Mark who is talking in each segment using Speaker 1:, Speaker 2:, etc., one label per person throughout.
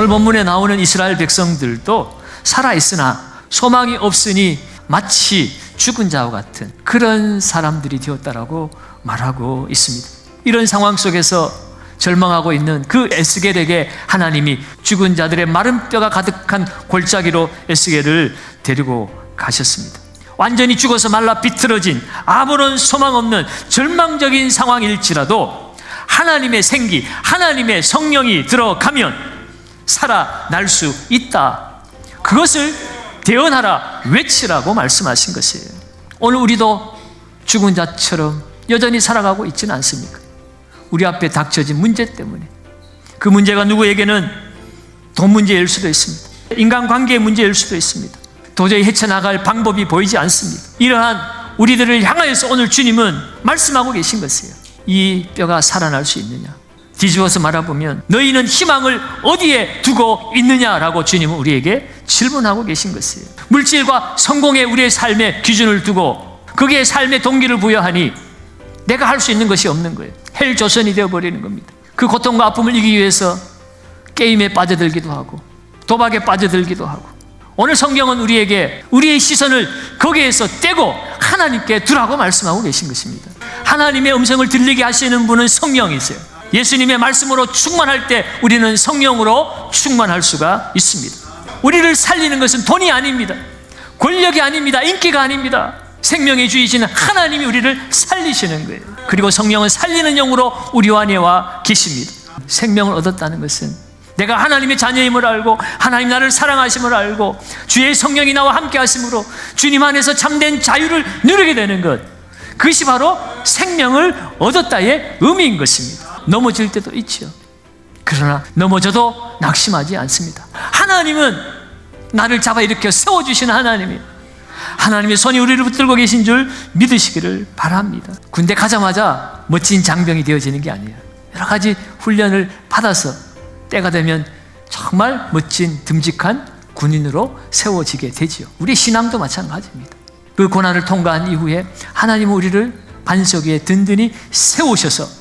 Speaker 1: 오늘 본문에 나오는 이스라엘 백성들도 살아있으나 소망이 없으니 마치 죽은 자와 같은 그런 사람들이 되었다라고 말하고 있습니다. 이런 상황 속에서 절망하고 있는 그 에스겔에게 하나님이 죽은 자들의 마른 뼈가 가득한 골짜기로 에스겔을 데리고 가셨습니다. 완전히 죽어서 말라 비틀어진 아무런 소망 없는 절망적인 상황일지라도 하나님의 생기, 하나님의 성령이 들어가면 살아날 수 있다. 그것을 대언하라, 외치라고 말씀하신 것이에요. 오늘 우리도 죽은 자처럼 여전히 살아가고 있지는 않습니까? 우리 앞에 닥쳐진 문제 때문에 그 문제가 누구에게는 돈 문제일 수도 있습니다. 인간관계의 문제일 수도 있습니다. 도저히 헤쳐나갈 방법이 보이지 않습니다. 이러한 우리들을 향하여서 오늘 주님은 말씀하고 계신 것이에요. 이 뼈가 살아날 수 있느냐? 뒤집어서 말해보면 너희는 희망을 어디에 두고 있느냐라고 주님은 우리에게 질문하고 계신 것이에요. 물질과 성공에 우리의 삶의 기준을 두고 거기에 삶의 동기를 부여하니 내가 할 수 있는 것이 없는 거예요. 헬조선이 되어버리는 겁니다. 그 고통과 아픔을 이기기 위해서 게임에 빠져들기도 하고 도박에 빠져들기도 하고 오늘 성경은 우리에게 우리의 시선을 거기에서 떼고 하나님께 두라고 말씀하고 계신 것입니다. 하나님의 음성을 들리게 하시는 분은 성령이세요. 예수님의 말씀으로 충만할 때 우리는 성령으로 충만할 수가 있습니다. 우리를 살리는 것은 돈이 아닙니다. 권력이 아닙니다. 인기가 아닙니다. 생명의 주이신 하나님이 우리를 살리시는 거예요. 그리고 성령은 살리는 영으로 우리 안에 와 계십니다. 생명을 얻었다는 것은 내가 하나님의 자녀임을 알고 하나님 나를 사랑하심을 알고 주의 성령이 나와 함께 하심으로 주님 안에서 참된 자유를 누리게 되는 것. 그것이 바로 생명을 얻었다의 의미인 것입니다. 넘어질 때도 있지요. 그러나 넘어져도 낙심하지 않습니다. 하나님은 나를 잡아 일으켜 세워주시는 하나님이에요. 하나님의 손이 우리를 붙들고 계신 줄 믿으시기를 바랍니다. 군대 가자마자 멋진 장병이 되어지는 게 아니에요. 여러 가지 훈련을 받아서 때가 되면 정말 멋진 듬직한 군인으로 세워지게 되지요. 우리 신앙도 마찬가지입니다. 그 고난을 통과한 이후에 하나님은 우리를 반석 위에 든든히 세우셔서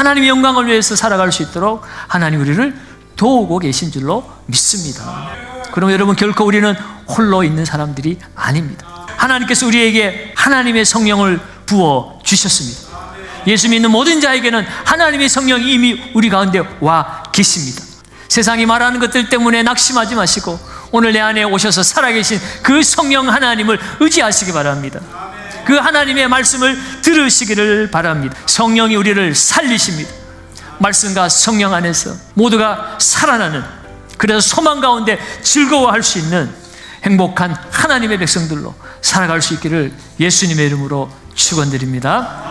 Speaker 1: 하나님의 영광을 위해서 살아갈 수 있도록 하나님 우리를 도우고 계신 줄로 믿습니다. 그럼 여러분 결코 우리는 홀로 있는 사람들이 아닙니다. 하나님께서 우리에게 하나님의 성령을 부어 주셨습니다. 예수 믿는 모든 자에게는 하나님의 성령이 이미 우리 가운데 와 계십니다. 세상이 말하는 것들 때문에 낙심하지 마시고 오늘 내 안에 오셔서 살아계신 그 성령 하나님을 의지하시기 바랍니다. 그 하나님의 말씀을 들으시기를 바랍니다. 성령이 우리를 살리십니다. 말씀과 성령 안에서 모두가 살아나는 그래서 소망 가운데 즐거워할 수 있는 행복한 하나님의 백성들로 살아갈 수 있기를 예수님의 이름으로 축원드립니다.